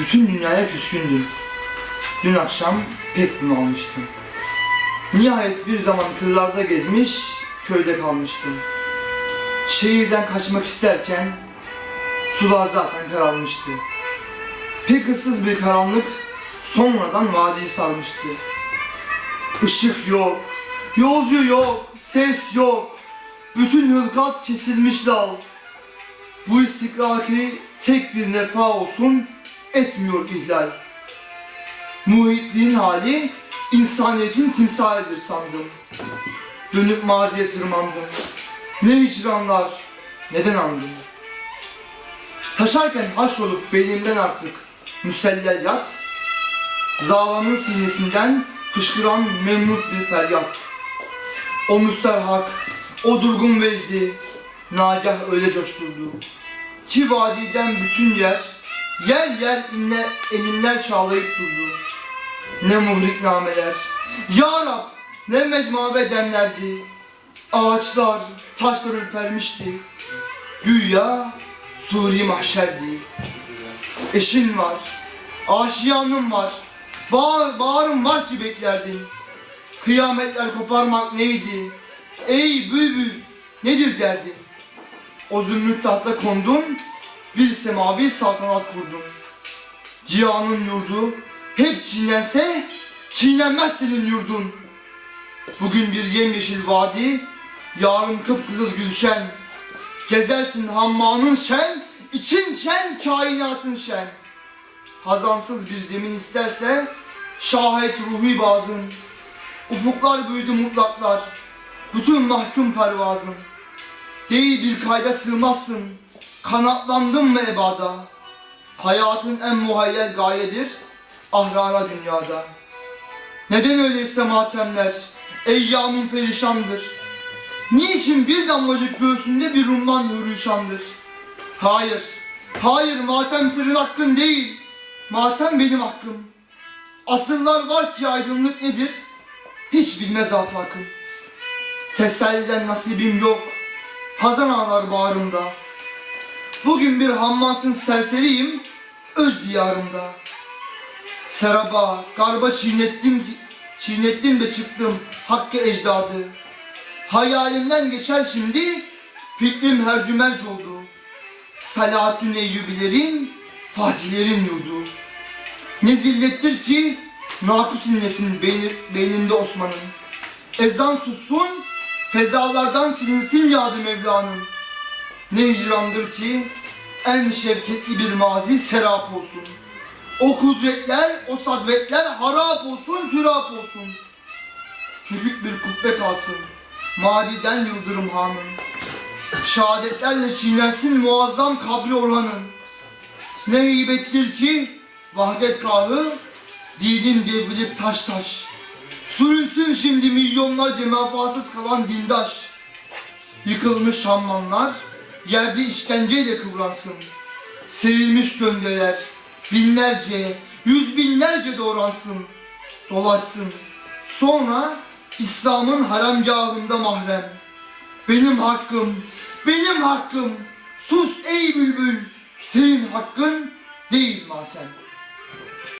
bütün dünyaya küskündüm. Dün akşam pek bunalmıştım. Nihayet bir zaman kırlarda gezmiş, köyde kalmıştım. Şehirden kaçmak isterken sular zaten kararmıştı. Pek ıssız bir karanlık sonradan vadiyi sarmıştı. Işık yok, yolcu yok, ses yok. Bütün hılkat kesilmiş dal. Bu istikraki tek bir nefa olsun etmiyor ihlal. Muhitliğin hali insaniyetin timsalidir sandım. Dönüp maziye tırmandım. Ne hicranlar, neden andım. Taşarken haşrolup beynimden artık müsellel yat, Zalanın sinesinden fışkıran memnun bir feryat. O müsterhak, o durgun vecdi, nagah öyle coşturdu. Ki vadiden bütün yer, yer yer inle, elinler çağlayıp durdu. Ne muhrik nameler, Ya Rab ne mecmuabe demlerdi. Ağaçlar, taşlar ürpermişti. Güya suri mahşerdi. Eşin var, aşiyanın var, bağır, bağrım var ki beklerdin. Kıyametler koparmak neydi? Ey bülbül nedir derdin? O zümrüt tahta kondum, bir semavi saltanat kurdum. Cihanın yurdu hep çiğnense, çiğnenmez senin yurdun. Bugün bir yemyeşil vadi, yarın kıpkızıl gülşen. Gezersin hammanın şen, için şen, kainatın şen. Hazansız bir zemin isterse, şahit ruhi bazın. Ufuklar büyüdü mutlaklar, bütün mahkum pervazın. Değil bir kayda sığmazsın, kanatlandın mı ebada? Hayatın en muhayyel gayedir, ahrara dünyada. Neden öyleyse matemler, eyyamın perişandır? Niçin bir damlacık göğsünde bir rumman hürüşandır? Hayır, hayır matem senin hakkın değil, matem benim hakkım. Asırlar var ki aydınlık nedir, hiç bilmez afakım. Teselliden nasibim yok, hazan ağlar bağrımda. Bugün bir hammasın serseriyim, öz diyarımda. Seraba, garba çiğnettim, çiğnettim de çıktım hakkı ecdadı. Hayalimden geçer şimdi, fikrim hercümerc oldu. Salahattin Eyyubilerin, Fatihlerin yurdu. Ne zillettir ki, nakus inlesin beyni, beyninde Osman'ın. Ezan sussun, fezalardan silinsin yadı Mevla'nın. Ne hicrandır ki, en şevketli bir mazi serap olsun. O kudretler, o sadvetler harap olsun, türap olsun. Çocuk bir kubbe kalsın, madiden yıldırım hanın. Şehadetlerle çiğnensin muazzam kabri olanın. Ne heybettir ki, vahdet kahı, dinin devrilip taş taş. Sürünsün şimdi milyonlarca menfaatsız kalan dindaş. Yıkılmış hammanlar, yerde işkenceyle kıvransın. Serilmiş göndeler, binlerce, yüz binlerce doğransın, dolaşsın. Sonra İslam'ın haremgahında mahrem. Benim hakkım, benim hakkım. Sus ey bülbül, senin hakkın değil matem.